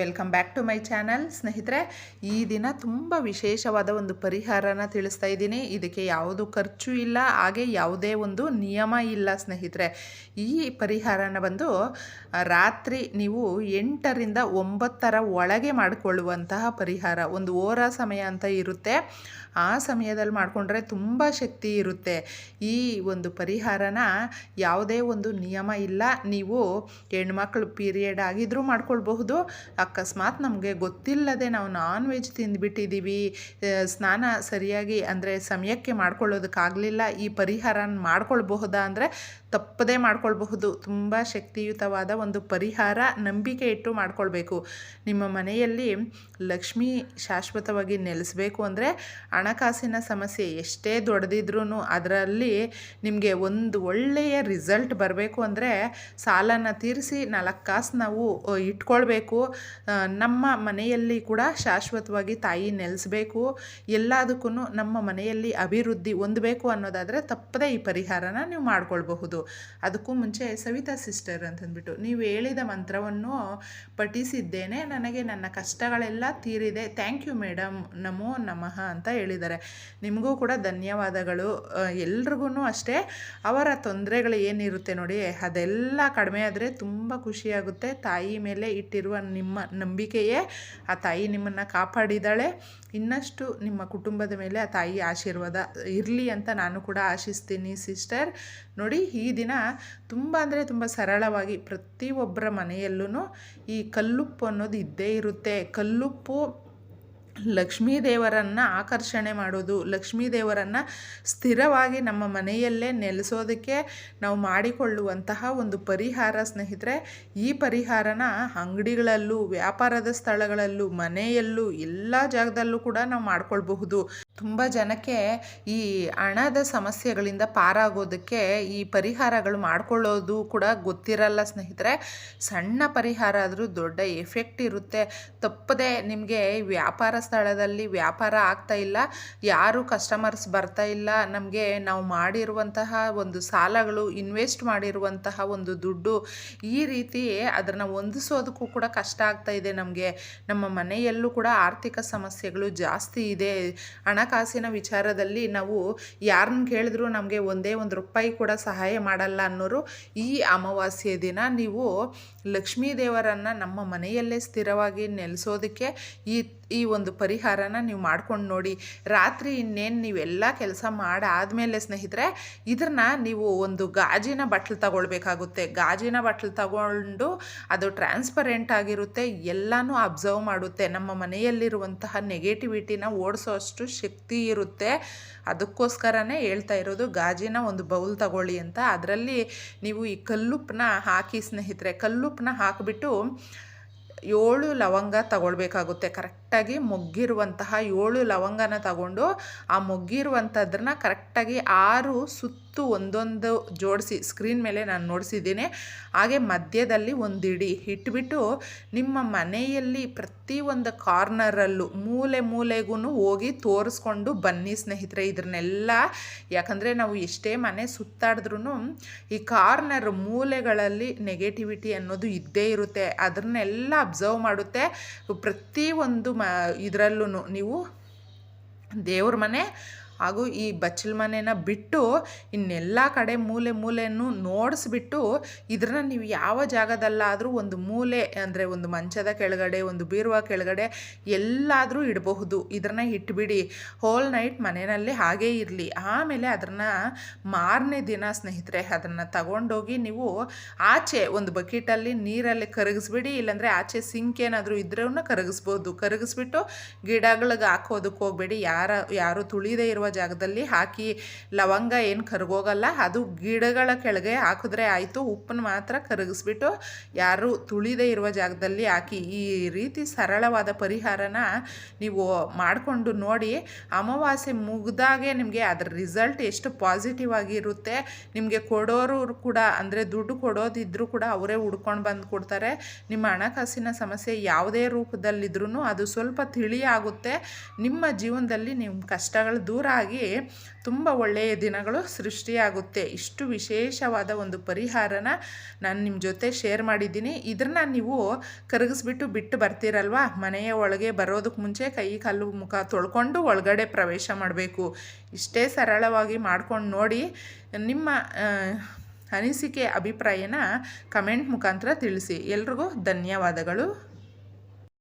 Welcome back to my channel. ಸ್ನೇಹಿತರೆ, ಈ ದಿನ ತುಂಬ ವಿಶೇಷವಾದ ಒಂದು ಪರಿಹಾರನ ತಿಳಿಸ್ತಾ ಇದ್ದೀನಿ. ಇದಕ್ಕೆ ಯಾವುದು ಖರ್ಚು ಇಲ್ಲ, ಹಾಗೆ ಯಾವುದೇ ಒಂದು ನಿಯಮ ಇಲ್ಲ ಸ್ನೇಹಿತರೆ. ಈ ಪರಿಹಾರನ ಬಂದು ರಾತ್ರಿ ನೀವು ಎಂಟರಿಂದ ಒಂಬತ್ತರ ಒಳಗೆ ಮಾಡಿಕೊಳ್ಳುವಂತಹ ಪರಿಹಾರ. ಒಂದು ಓರ ಸಮಯ ಅಂತ ಇರುತ್ತೆ. ಆ ಸಮಯದಲ್ಲಿ ಮಾಡಿಕೊಂಡ್ರೆ ತುಂಬ ಶಕ್ತಿ ಇರುತ್ತೆ. ಈ ಒಂದು ಪರಿಹಾರನ ಯಾವುದೇ ಒಂದು ನಿಯಮ ಇಲ್ಲ. ನೀವು ಹೆಣ್ಮಕ್ಳು ಪೀರಿಯಡ್ ಆಗಿದ್ದರೂ ಮಾಡ್ಕೊಳ್ಬಹುದು ಅಕಸ್ಮಾತ್ ನಮಗೆ ಗೊತ್ತಿಲ್ಲದೆ ನಾವು ನಾನ್ ವೆಜ್ ತಿಂದುಬಿಟ್ಟಿದ್ದೀವಿ ಸ್ನಾನ ಸರಿಯಾಗಿ ಅಂದರೆ ಸಮಯಕ್ಕೆ ಮಾಡ್ಕೊಳ್ಳೋದಕ್ಕಾಗಲಿಲ್ಲ, ಈ ಪರಿಹಾರನ ಮಾಡ್ಕೊಳ್ಬಹುದಾ ಅಂದರೆ ತಪ್ಪದೇ ಮಾಡ್ಕೊಳ್ಬಹುದು. ತುಂಬ ಶಕ್ತಿಯುತವಾದ ಒಂದು ಪರಿಹಾರ ನಂಬಿಕೆ ಇಟ್ಟು ಮಾಡಿಕೊಳ್ಬೇಕು. ನಿಮ್ಮ ಮನೆಯಲ್ಲಿ ಲಕ್ಷ್ಮಿ ಶಾಶ್ವತವಾಗಿ ನೆಲೆಸಬೇಕು ಅಂದರೆ ಹಣಕಾಸಿನ ಸಮಸ್ಯೆ ಎಷ್ಟೇ ದೊಡ್ಡದಿದ್ರೂ ಅದರಲ್ಲಿ ನಿಮಗೆ ಒಂದು ಒಳ್ಳೆಯ ರಿಸಲ್ಟ್ ಬರಬೇಕು ಅಂದರೆ ಸಾಲನ ತೀರಿಸಿ ನಾಲ್ಕು ಕಾಸು ನಾವು ಇಟ್ಕೊಳ್ಬೇಕು ನಮ್ಮ ಮನೆಯಲ್ಲಿ ಕೂಡ ಶಾಶ್ವತವಾಗಿ ತಾಯಿ ನೆಲೆಸಬೇಕು. ಎಲ್ಲದಕ್ಕೂ ನಮ್ಮ ಮನೆಯಲ್ಲಿ ಅಭಿವೃದ್ಧಿ ಹೊಂದಬೇಕು ಅನ್ನೋದಾದರೆ ತಪ್ಪದೇ ಈ ಪರಿಹಾರನ ನೀವು ಮಾಡ್ಕೊಳ್ಬಹುದು. ಅದಕ್ಕೂ ಮುಂಚೆ ಸವಿತಾ ಸಿಸ್ಟರ್ ಅಂತಂದ್ಬಿಟ್ಟು, ನೀವು ಹೇಳಿದ ಮಂತ್ರವನ್ನು ಪಠಿಸಿದ್ದೇನೆ, ನನಗೆ ನನ್ನ ಕಷ್ಟಗಳೆಲ್ಲ ತೀರಿದೆ, ಥ್ಯಾಂಕ್ ಯು ಮೇಡಮ್, ನಮೋ ನಮಃ ಅಂತ ಹೇಳಿದ್ದಾರೆ. ನಿಮಗೂ ಕೂಡ ಧನ್ಯವಾದಗಳು. ಎಲ್ರಿಗೂ ಅಷ್ಟೇ, ಅವರ ತೊಂದರೆಗಳು ಏನಿರುತ್ತೆ ನೋಡಿ, ಅದೆಲ್ಲ ಕಡಿಮೆ ಆದರೆ ತುಂಬ ಖುಷಿಯಾಗುತ್ತೆ. ತಾಯಿ ಮೇಲೆ ಇಟ್ಟಿರುವ ನಿಮ್ಮ ನಂಬಿಕೆಯೇ, ಆ ತಾಯಿ ನಿಮ್ಮನ್ನು ಕಾಪಾಡಿದ್ದಾಳೆ. ಇನ್ನಷ್ಟು ನಿಮ್ಮ ಕುಟುಂಬದ ಮೇಲೆ ಆ ತಾಯಿ ಆಶೀರ್ವಾದ ಇರಲಿ ಅಂತ ನಾನು ಕೂಡ ಆಶಿಸ್ತೀನಿ, ಸಿಸ್ಟರ್. ನೋಡಿ, ಈ ದಿನ ತುಂಬ ಅಂದರೆ ತುಂಬ ಸರಳವಾಗಿ ಪ್ರತಿಯೊಬ್ಬರ ಮನೆಯಲ್ಲೂ ಈ ಕಲ್ಲುಪ್ಪು ಅನ್ನೋದು ಇದ್ದೇ ಇರುತ್ತೆ. ಕಲ್ಲುಪ್ಪು ಲಕ್ಷ್ಮೀ ದೇವರನ್ನು ಆಕರ್ಷಣೆ ಮಾಡೋದು ಲಕ್ಷ್ಮೀ ದೇವರನ್ನು ಸ್ಥಿರವಾಗಿ ನಮ್ಮ ಮನೆಯಲ್ಲೇ ನೆಲೆಸೋದಕ್ಕೆ ನಾವು ಮಾಡಿಕೊಳ್ಳುವಂತಹ ಒಂದು ಪರಿಹಾರ ಸ್ನೇಹಿತರೆ, ಈ ಪರಿಹಾರನ ಅಂಗಡಿಗಳಲ್ಲೂ, ವ್ಯಾಪಾರದ ಸ್ಥಳಗಳಲ್ಲೂ, ಮನೆಯಲ್ಲೂ, ಎಲ್ಲ ಜಾಗದಲ್ಲೂ ಕೂಡ ನಾವು ಮಾಡಿಕೊಳ್ಬಹುದು. ತುಂಬ ಜನಕ್ಕೆ ಈ ಹಣದ ಸಮಸ್ಯೆಗಳಿಂದ ಪಾರಾಗೋದಕ್ಕೆ ಈ ಪರಿಹಾರಗಳು ಮಾಡ್ಕೊಳ್ಳೋದು ಕೂಡ ಗೊತ್ತಿರಲ್ಲ ಸ್ನೇಹಿತರೆ. ಸಣ್ಣ ಪರಿಹಾರ ಆದರೂ ದೊಡ್ಡ ಎಫೆಕ್ಟ್ ಇರುತ್ತೆ. ತಪ್ಪದೆ ನಿಮಗೆ ವ್ಯಾಪಾರ ಸ್ಥಳದಲ್ಲಿ ವ್ಯಾಪಾರ ಆಗ್ತಾ ಇಲ್ಲ. ಯಾರು ಕಸ್ಟಮರ್ಸ್ ಬರ್ತಾ ಇಲ್ಲ. ನಮಗೆ ನಾವು ಮಾಡಿರುವಂತಹ ಒಂದು ಸಾಲಗಳು ಇನ್ವೆಸ್ಟ್ ಮಾಡಿರುವಂತಹ ಒಂದು ದುಡ್ಡು ಈ ರೀತಿ ಅದನ್ನು ಹೊಂದಿಸೋದಕ್ಕೂ ಕೂಡ ಕಷ್ಟ ಆಗ್ತಾ ಇದೆ ನಮಗೆ. ನಮ್ಮ ಮನೆಯಲ್ಲೂ ಕೂಡ ಆರ್ಥಿಕ ಸಮಸ್ಯೆಗಳು ಜಾಸ್ತಿ ಇದೆ. ಹಣಕಾಸಿನ ವಿಚಾರದಲ್ಲಿ ನಾವು ಯಾರನ್ನ ಕೇಳಿದ್ರು ನಮಗೆ ಒಂದೇ ಒಂದು ರೂಪಾಯಿ ಕೂಡ ಸಹಾಯ ಮಾಡಲ್ಲ ಅನ್ನೋರು ಈ ಅಮಾವಾಸ್ಯೆ ದಿನ ನೀವು ಲಕ್ಷ್ಮೀ ದೇವರನ್ನು ನಮ್ಮ ಮನೆಯಲ್ಲೇ ಸ್ಥಿರವಾಗಿ ನೆಲೆಸೋದಕ್ಕೆ ಈ ಈ ಒಂದು ಪರಿಹಾರನ ನೀವು ಮಾಡ್ಕೊಂಡು ನೋಡಿ. ರಾತ್ರಿ ಇನ್ನೇನು ನೀವೆಲ್ಲ ಕೆಲಸ ಮಾಡಾದಮೇಲೆ ಸ್ನೇಹಿತರೆ ಇದನ್ನ ನೀವು ಒಂದು ಗಾಜಿನ ಬಟ್ಲು ತಗೊಳ್ಬೇಕಾಗುತ್ತೆ. ಗಾಜಿನ ಬಟ್ಲು ತಗೊಂಡು ಅದು ಟ್ರಾನ್ಸ್ಪರೆಂಟ್ ಆಗಿರುತ್ತೆ, ಎಲ್ಲನೂ ಅಬ್ಸರ್ವ್ ಮಾಡುತ್ತೆ. ನಮ್ಮ ಮನೆಯಲ್ಲಿರುವಂತಹ ನೆಗೆಟಿವಿಟಿನ ಓಡಿಸೋ ಅಷ್ಟು ಶಕ್ತಿ ಇರುತ್ತೆ. ಅದಕ್ಕೋಸ್ಕರನೇ ಹೇಳ್ತಾ ಇರೋದು, ಗಾಜಿನ ಒಂದು ಬೌಲ್ ತಗೊಳ್ಳಿ ಅಂತ. ಅದರಲ್ಲಿ ನೀವು ಈ ಕಲ್ಲುಪ್ಪನ್ನ ಹಾಕಿ ಸ್ನೇಹಿತರೆ ಕಲ್ಲುಪ್ಪನ್ನ ಹಾಕಿಬಿಟ್ಟು ಏಳು ಲವಂಗ ತಗೊಳ್ಬೇಕಾಗುತ್ತೆ. ಕರೆಕ್ಟಾಗಿ ಮೊಗ್ಗಿರುವಂತಹ ಏಳು ಲವಂಗನ ತಗೊಂಡು ಆ ಮೊಗ್ಗಿರುವಂಥದ್ರನ್ನ ಕರೆಕ್ಟಾಗಿ ಆರು ಸುತ್ತು ಒಂದೊಂದು ಜೋಡಿಸಿ ಸ್ಕ್ರೀನ್ ಮೇಲೆ ನಾನು ನೋಡಿಸಿದ್ದೀನಿ. ಹಾಗೆ ಮಧ್ಯದಲ್ಲಿ ಒಂದಿಡಿ ಇಟ್ಬಿಟ್ಟು ನಿಮ್ಮ ಮನೆಯಲ್ಲಿ ಪ್ರತಿಯೊಂದು ಕಾರ್ನರಲ್ಲೂ ಮೂಲೆ ಮೂಲೆಗೂ ಹೋಗಿ ತೋರಿಸ್ಕೊಂಡು ಬನ್ನಿ ಸ್ನೇಹಿತರೆ ಇದನ್ನೆಲ್ಲ ಯಾಕಂದರೆ ನಾವು ಎಷ್ಟೇ ಮನೆ ಸುತ್ತಾಡಿದ್ರೂ ಈ ಕಾರ್ನರ್ ಮೂಲೆಗಳಲ್ಲಿ ನೆಗೆಟಿವಿಟಿ ಅನ್ನೋದು ಇದ್ದೇ ಇರುತ್ತೆ. ಅದನ್ನೆಲ್ಲ ಅಬ್ಸರ್ವ್ ಮಾಡುತ್ತೆ. ಪ್ರತಿಯೊಂದು ಮ ಇದರಲ್ಲೂ ನೀವು ದೇವ್ರ ಮನೆ ಹಾಗೂ ಈ ಬಚ್ಚಲ ಮನೆನ ಬಿಟ್ಟು ಇನ್ನೆಲ್ಲ ಕಡೆ ಮೂಲೆ ಮೂಲೆಯನ್ನು ನೋಡಿಸ್ಬಿಟ್ಟು ಇದನ್ನು ನೀವು ಯಾವ ಜಾಗದಲ್ಲಾದರೂ ಒಂದು ಮೂಲೆ ಅಂದರೆ ಒಂದು ಮಂಚದ ಕೆಳಗಡೆ, ಒಂದು ಬೀರುವ ಕೆಳಗಡೆ ಎಲ್ಲಾದರೂ ಇಡಬಹುದು. ಇದನ್ನ ಇಟ್ಬಿಡಿ. ಹೋಲ್ ನೈಟ್ ಮನೆಯಲ್ಲಿ ಹಾಗೇ ಇರಲಿ. ಆಮೇಲೆ ಅದನ್ನು ಮಾರನೇ ದಿನ ಸ್ನೇಹಿತರೆ, ಅದನ್ನು ತಗೊಂಡೋಗಿ ನೀವು ಆಚೆ ಒಂದು ಬಕೆಟಲ್ಲಿ ನೀರಲ್ಲಿ ಕರಗಿಸ್ಬಿಡಿ. ಇಲ್ಲಾಂದರೆ ಆಚೆ ಸಿಂಕ್ ಏನಾದರೂ ಇದ್ರೂ ಕರಗಿಸ್ಬೋದು. ಕರಗಿಸ್ಬಿಟ್ಟು ಗಿಡಗಳಿಗೆ ಹಾಕೋದಕ್ಕೆ ಹೋಗಬೇಡಿ. ಯಾರ, ಯಾರು ತುಳಿದೇ ಇರುವ ಜಾಗದಲ್ಲಿ ಹಾಕಿ ಲವಂಗ ಏನು ಕರಗೋಗಲ್ಲ, ಅದು ಗಿಡಗಳ ಕೆಳಗೆ ಹಾಕಿದ್ರೆ ಆಯಿತು. ಉಪ್ಪನ್ನು ಮಾತ್ರ ಕರಗಿಸ್ಬಿಟ್ಟು ಯಾರು ತುಳಿದೇ ಇರುವ ಜಾಗದಲ್ಲಿ ಹಾಕಿ, ಈ ರೀತಿ ಸರಳವಾದ ಪರಿಹಾರನ ನೀವು ಮಾಡಿಕೊಂಡು ನೋಡಿ, ಅಮಾವಾಸ್ಯೆ ಮುಗ್ದಾಗೆ ನಿಮಗೆ ಅದರ ರಿಸಲ್ಟ್ ಎಷ್ಟು ಪಾಸಿಟಿವ್ ಆಗಿರುತ್ತೆ ನಿಮಗೆ ಕೊಡೋರು ಕೂಡ, ಅಂದರೆ ದುಡ್ಡು ಕೊಡೋದಿದ್ರೂ ಕೂಡ ಅವರೇ ಹುಡ್ಕೊಂಡು ಬಂದು ಕೊಡ್ತಾರೆ. ನಿಮ್ಮ ಹಣಕಾಸಿನ ಸಮಸ್ಯೆ ಯಾವುದೇ ರೂಪದಲ್ಲಿದ್ರೂ ಅದು ಸ್ವಲ್ಪ ತಿಳಿ ಆಗುತ್ತೆ ನಿಮ್ಮ ಜೀವನದಲ್ಲಿ ನಿಮ್ಮ ಕಷ್ಟಗಳು ದೂರ ಆಗಿ ತುಂಬ ಒಳ್ಳೆಯ ದಿನಗಳು ಸೃಷ್ಟಿಯಾಗುತ್ತೆ. ಇಷ್ಟು ವಿಶೇಷವಾದ ಒಂದು ಪರಿಹಾರನ ನಾನು ನಿಮ್ಮ ಜೊತೆ ಶೇರ್ ಮಾಡಿದ್ದೀನಿ. ಇದನ್ನ ನೀವು ಕರಗಿಸ್ಬಿಟ್ಟು ಬಿಟ್ಟು ಬರ್ತೀರಲ್ವಾ? ಮನೆಯ ಒಳಗೆ ಬರೋದಕ್ಕೆ ಮುಂಚೆ ಕೈ ಕಾಲು ಮುಖ ತೊಳ್ಕೊಂಡು ಒಳಗಡೆ ಪ್ರವೇಶ ಮಾಡಬೇಕು. ಇಷ್ಟೇ ಸರಳವಾಗಿ ಮಾಡ್ಕೊಂಡು ನೋಡಿ ನಿಮ್ಮ ಅನಿಸಿಕೆ, ಅಭಿಪ್ರಾಯನ ಕಮೆಂಟ್ ಮುಖಾಂತರ ತಿಳಿಸಿ. ಎಲ್ರಿಗೂ ಧನ್ಯವಾದಗಳು.